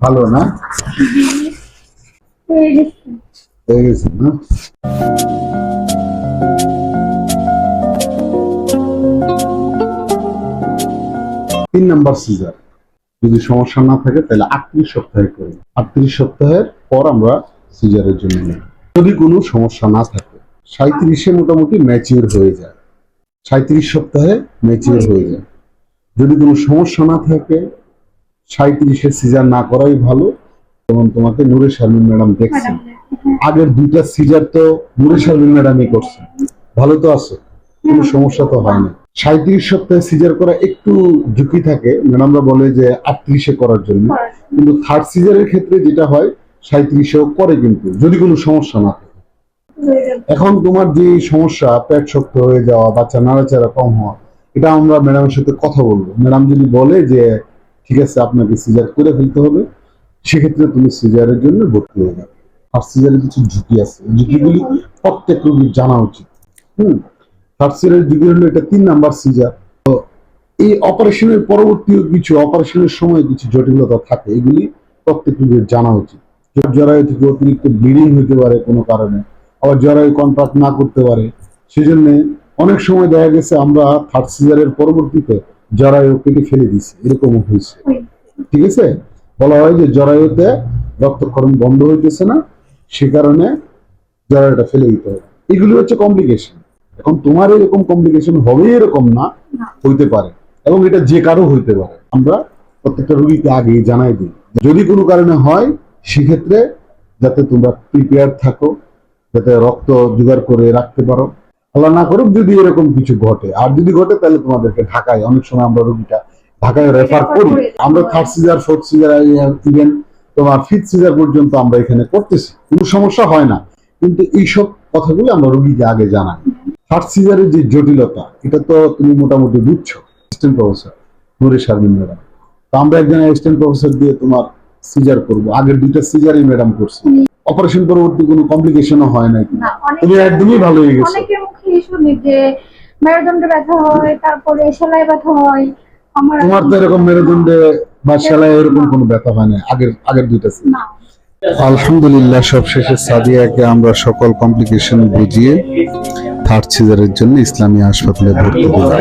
ভালো না? হয়ে গেছে না? তিন নাম্বার সিজার যদি সমস্যা না থাকে, তাহলে আটত্রিশ সপ্তাহে করি আটত্রিশ সপ্তাহের পর আমরা সিজারের জন্য নিই যদি কোনো সমস্যা না থাকে সাঁত্রিশে মোটামুটি ম্যাচিওর হয়ে যায়। সাঁত্রিশ সপ্তাহে ম্যাচিওর হয়ে যায়। যদি কোনো সমস্যা না থাকে সাঁত্রিশে সিজার না করাই ভালো যেমন তোমাকে নুরে শারমিন ম্যাডাম দেখছেন। আগের দুইটা সিজার তো নুরে শারমিন ম্যাডামই করছে ভালো তো আছে? কোনো সমস্যা তো হয় না। সাঁত্রিশ সপ্তাহে সিজার করা একটু ঝুঁকি থাকে। ম্যাডামরা বলে যে আটত্রিশে করার জন্য। কিন্তু থার্ড সিজারের ক্ষেত্রে যেটা হয় সাঁত্রিশেও করে কিন্তু যদি কোনো সমস্যা না থাকে। এখন তোমার যে সমস্যা পেট শক্ত হয়ে যাওয়া বাচ্চা নাড়াচাড়া কম হওয়া এটা আমরা ম্যাডামের সাথে কথা বলব। ম্যাডাম যদি বলে যে ঠিক আছে, আপনাকে সিজার করে ফেলতে হবে। সেক্ষেত্রে তুমি সিজারের জন্য ভর্তি হয়ে যাবে। আর সিজারের কিছু ঝুঁকি আছে। ঝুঁকিগুলি প্রত্যেক রোগীর জানা উচিত। হুম? থার্ড সিজারের ঝুঁকি হলো এটা তিন নাম্বার সিজার তো এই অপারেশনের পরবর্তীও কিছু, অপারেশনের সময় কিছু জটিলতা থাকে। এগুলি প্রত্যেক রোগীর জানা উচিত। জরায়ু থেকে অতিরিক্ত ব্লিডিং হতে পারে কোনো কারণে। আবার জরায়ু কন্ট্রাক্ট না করতে পারে। সেজন্য অনেক সময় দেখা গেছে আমরা থার্ড সিজারের পরবর্তীতে জরায়ু কেটে ফেলে দিছি এরকম হয়েছে। ঠিক আছে? বলা হয় যে জরায়ুতে রক্তক্ষরণ বন্ধ হইতেছে না সে কারণে জরায়ুটা ফেলে দিতে হবে। এগুলি হচ্ছে কমপ্লিকেশন এখন তোমার এরকম কমপ্লিকেশন হবে এরকম না না। হইতে পারে। এবং এটা যে কারও হইতে পারে। আমরা প্রত্যেকটা রোগীকে আগে জানাই দিই। যদি কোনো কারণে হয় সেক্ষেত্রে যাতে তোমরা প্রিপেয়ার থাকো যাতে রক্ত জোগাড় করে রাখতে পারো। আল্লাহ না করুক যদি এরকম কিছু ঘটে। আর যদি ঘটে তাহলে তোমাদেরকে ঢাকায় অনেক সময় আমরা রোগীটা ঢাকায় রেফার করি। আমরা third caesar fourth caesar even তোমার ফিফথ সিজার পর্যন্ত আমরা এখানে করতেছি। কোনো সমস্যা হয় না। কিন্তু এইসব কথাগুলো আমরা রোগীকে আগে জানাই। থার্ড সিজারের যে জটিলতা এটা তো তুমি মোটামুটি বুঝছ। অ্যাসিস্ট্যান্ট প্রফেসর নুরে শারমিন ম্যাডাম। তো আমরা একজন অ্যাসিস্ট্যান্ট প্রফেসর দিয়ে তোমার সিজার করব। আগের দুইটা সিজারই ম্যাডাম করছে। অপারেশন পরবর্তী কোনো কমপ্লিকেশনও হয় না তুমি একদমই ভালো হয়ে গেছো। যে মেরুদণ্ডে ব্যথা হয় তারপরে সেলাই ব্যথা হয় আমার তোমার তো এরকম মেরুদণ্ডে বা সেলাই এরকম কোনো ব্যথা হয় না আগের আগের দুইটা না। আলহামদুলিল্লাহ সবশেষে সাদিয়াকে আমরা সকল কমপ্লিকেশন বুঝিয়ে থার্ড সিজারের জন্য ইসলামী হাসপাতালে ভর্তি দিলাম